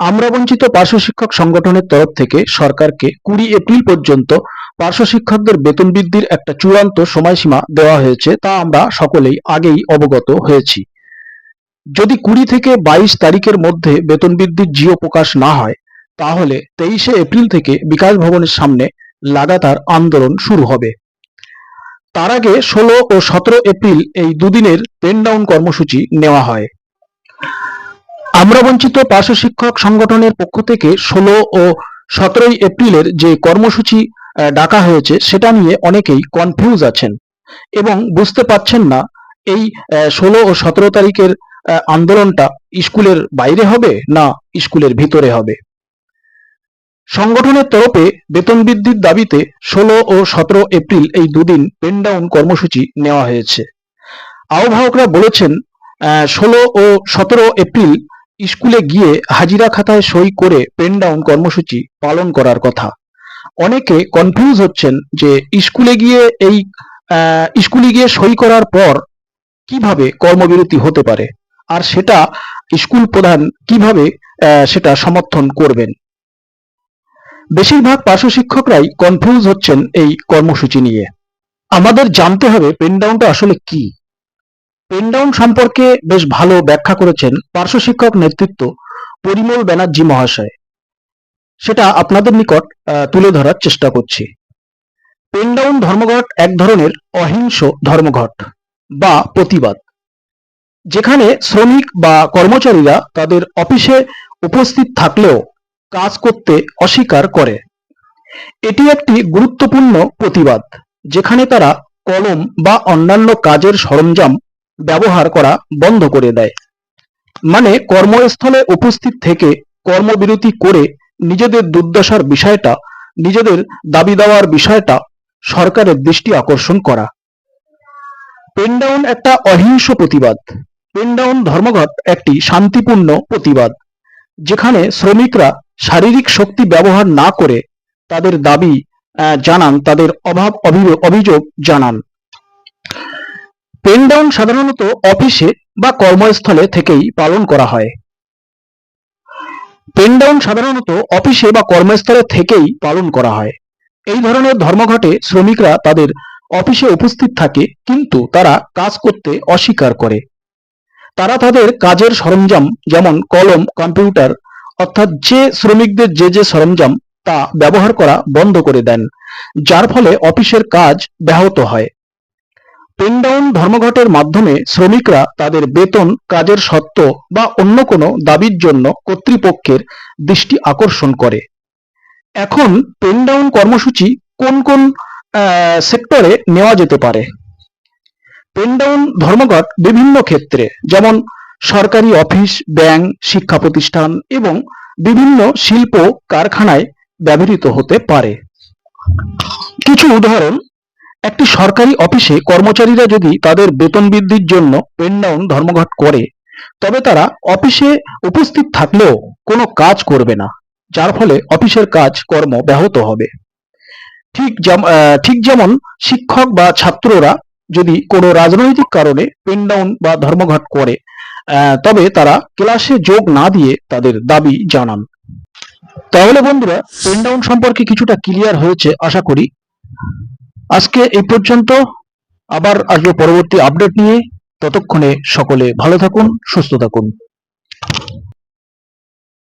আমরা বঞ্চিত পার্শ্ব শিক্ষক সংগঠনের তরফ থেকে সরকারকে কুড়ি এপ্রিল পর্যন্ত পার্শ্ব শিক্ষকদের বেতন বৃদ্ধির একটা চূড়ান্ত সময়সীমা দেওয়া হয়েছে, তা আমরা সকলেই আগেই অবগত হয়েছি। যদি কুড়ি থেকে বাইশ তারিখের মধ্যে বেতন বৃদ্ধির জিও প্রকাশ না হয়, তাহলে তেইশে এপ্রিল থেকে বিকাশ ভবনের সামনে লাগাতার আন্দোলন শুরু হবে। তার আগে ষোলো ও সতেরো এপ্রিল এই দুদিনের পেন ডাউন কর্মসূচি নেওয়া হয়। আমরা বঞ্চিত পার্শ্ব শিক্ষক সংগঠনের পক্ষ থেকে ষোলো ও সতেরোই এপ্রিলের যে কর্মসূচি ডাকা হয়েছে, সেটা নিয়ে অনেকেই কনফিউজ আছেন এবং বুঝতে পারছেন না, এই ষোলো ও সতেরো তারিখের আন্দোলনটা স্কুলের বাইরে হবে না স্কুলের ভিতরে হবে? সংগঠনের তরফে বেতন বৃদ্ধির দাবিতে ষোলো ও সতেরো এপ্রিল এই দুদিন পেন ডাউন কর্মসূচি নেওয়া হয়েছে। আহ্বায়করা বলেছেন ষোলো ও সতেরো এপ্রিল স্কুলে গিয়ে হাজিরা খাতায় সই করে পেন ডাউন কর্মসূচি পালন করার কথা। অনেকে কনফিউজ হচ্ছেন যে স্কুলে গিয়ে এই স্কুলে গিয়ে সই করার পর কীভাবে কর্মবিরতি হতে পারে? আর সেটা স্কুল প্রধান কীভাবে সেটা সমর্থন করবেন? বেশিরভাগ পার্শ্ব শিক্ষকরাই কনফিউজ হচ্ছেন এই কর্মসূচি নিয়ে। আমাদের জানতে হবে পেন ডাউনটা আসলে কি? পেন ডাউন সম্পর্কে বেশ ভালো ব্যাখ্যা করেছেন পার্শ্ব শিক্ষক নেতৃত্ব পরিমল ব্যানার্জি মহাশয়। সেটা আপনাদের নিকট তুলে ধরার চেষ্টা করছি। পেন ডাউন ধর্মঘট এক ধরনের অহিংস ধর্মঘট বা প্রতিবাদ, যেখানে শ্রমিক বা কর্মচারীরা তাদের অফিসে উপস্থিত থাকলেও কাজ করতে অস্বীকার করে। এটি একটি গুরুত্বপূর্ণ প্রতিবাদ, যেখানে তারা কলম বা অন্যান্য কাজের সরঞ্জাম ব্যবহার করা বন্ধ করে দেয়। মানে কর্মস্থলে উপস্থিত থেকে কর্মবিরতি করে নিজেদের দুর্দশার বিষয়টা, নিজেদের দাবি দেওয়ার বিষয়টা সরকারের দৃষ্টি আকর্ষণ করা। পেনডাউন একটা অহিংস প্রতিবাদ। পেনডাউন ধর্মঘট একটি শান্তিপূর্ণ প্রতিবাদ, যেখানে শ্রমিকরা শারীরিক শক্তি ব্যবহার না করে তাদের দাবি জানান, তাদের অভাব অভিযোগ জানান। পেন ডাউন সাধারণত অফিসে বা কর্মস্থলে থেকেই পালন করা হয়। পেন ডাউন সাধারণত অফিসে বা কর্মস্থলে থেকেই পালন করা হয়। এই ধরনের ধর্মঘটে শ্রমিকরা তাদের অফিসে উপস্থিত থাকে, কিন্তু তারা কাজ করতে অস্বীকার করে। তারা তাদের কাজের সরঞ্জাম যেমন কলম, কম্পিউটার, অর্থাৎ যে শ্রমিকদের যে যে সরঞ্জাম তা ব্যবহার করা বন্ধ করে দেন, যার ফলে অফিসের কাজ ব্যাহত হয়। পেনডাউন ধর্মঘটের মাধ্যমে শ্রমিকরা তাদের বেতন, কাজের সত্ত্ব বা অন্য কোনো দাবির জন্য কর্তৃপক্ষের দৃষ্টি আকর্ষণ করে। এখন পেনডাউন কর্মসূচি কোন কোন সেক্টরে নেওয়া যেতে পারে? পেনডাউন ধর্মঘট বিভিন্ন ক্ষেত্রে, যেমন সরকারি অফিস, ব্যাংক, শিক্ষা প্রতিষ্ঠান এবং বিভিন্ন শিল্প কারখানায় ব্যবহৃত হতে পারে। কিছু উদাহরণ একটি সরকারি অফিসে কর্মচারীরা যদি তাদের বেতন বৃদ্ধির জন্য পেনডাউন ধর্মঘট করে, তবে তারা অফিসে উপস্থিত থাকলেও কোনো কাজ করবে না, যার ফলে অফিসের কাজ কর্ম ব্যাহত হবে। ঠিক ঠিক যেমন শিক্ষক বা ছাত্ররা যদি কোনো রাজনৈতিক কারণে পেনডাউন বা ধর্মঘট করে তবে তারা ক্লাসে যোগ না দিয়ে তাদের দাবি জানান। তাহলে বন্ধুরা, পেনডাউন সম্পর্কে কিছুটা ক্লিয়ার হয়েছে, আশা করি। আজকে এই পর্যন্ত। আবার আসব পরবর্তী আপডেট নিয়ে। ততক্ষণে সকলে ভালো থাকুন সুস্থ থাকুন।